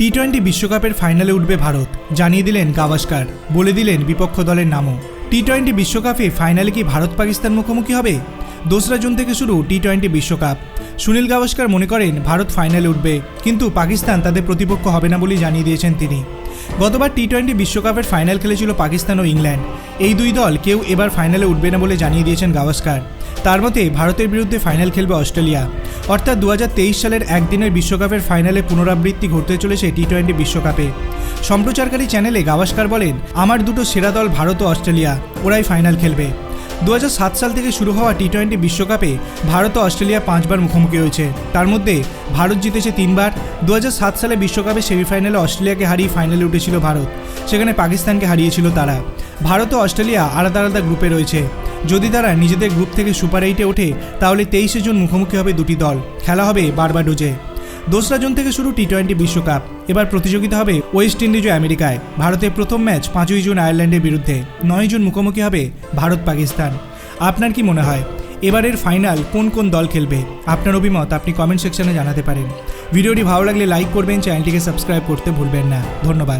T twenty বিশ্বকাপের ফাইনালে উঠবে ভারত। জানিয়ে দিলেন গাভাস্কার। বলে দিলেন বিপক্ষ দলের নামও। টি টোয়েন্টি বিশ্বকাপে ফাইনালে কি ভারত পাকিস্তান মুখোমুখি হবে? দোসরা জুন থেকে শুরু টি টোয়েন্টি বিশ্বকাপ। সুনীল গাভাস্কার মনে করেন, ভারত ফাইনালে উঠবে, কিন্তু পাকিস্তান তাদের প্রতিপক্ষ হবে না বলেই জানিয়ে দিয়েছেন তিনি। গতবার টি টোয়েন্টি বিশ্বকাপের ফাইনাল খেলেছিল পাকিস্তান ও ইংল্যান্ড। এই দুই দল কেউ এবার ফাইনালে উঠবে না বলে জানিয়ে দিয়েছেন গাভাস্কার। তার মতে, ভারতের বিরুদ্ধে ফাইনাল খেলবে অস্ট্রেলিয়া। অর্থাৎ দু হাজার তেইশ সালের একদিনের বিশ্বকাপের ফাইনালে পুনরাবৃত্তি ঘটতে চলেছে টি টোয়েন্টি বিশ্বকাপে। সম্প্রচারকারী চ্যানেলে গাভাস্কার বলেন, আমার দুটো সেরা দল ভারত ও অস্ট্রেলিয়া, ওরাই ফাইনাল খেলবে। দু হাজার সাত সাল থেকে শুরু হওয়া টি টোয়েন্টি বিশ্বকাপে ভারত ও অস্ট্রেলিয়া পাঁচবার মুখোমুখি হয়েছে। তার মধ্যে ভারত জিতেছে তিনবার। দু হাজার সাত সালে বিশ্বকাপে সেমিফাইনালে অস্ট্রেলিয়াকে হারিয়ে ফাইনালে উঠেছিল ভারত, সেখানে পাকিস্তানকে হারিয়েছিল তারা। ভারত ও অস্ট্রেলিয়া আলাদা আলাদা গ্রুপে রয়েছে। যদি তারা নিজেদের গ্রুপ থেকে সুপার এইটে ওঠে, তাহলে তেইশে জুন মুখোমুখি হবে দুটি দল। খেলা হবে বারবাডোজে দোসরা জুন থেকে শুরু টি টোয়েন্টি বিশ্বকাপ। এবার প্রতিযোগিতা হবে ওয়েস্ট ইন্ডিজ ও আমেরিকায়। ভারতের প্রথম ম্যাচ পাঁচই জুন আয়ারল্যান্ডের বিরুদ্ধে। নয় জুন মুখোমুখি হবে ভারত পাকিস্তান আপনার কি মনে হয়? এবারের ফাইনাল কোন কোন দল খেলবে? আপনার অভিমত আপনি কমেন্ট সেকশনে জানাতে পারেন। ভিডিওটি ভালো লাগলে লাইক করবেন, চ্যানেলটিকে সাবস্ক্রাইব করতে ভুলবেন না। ধন্যবাদ।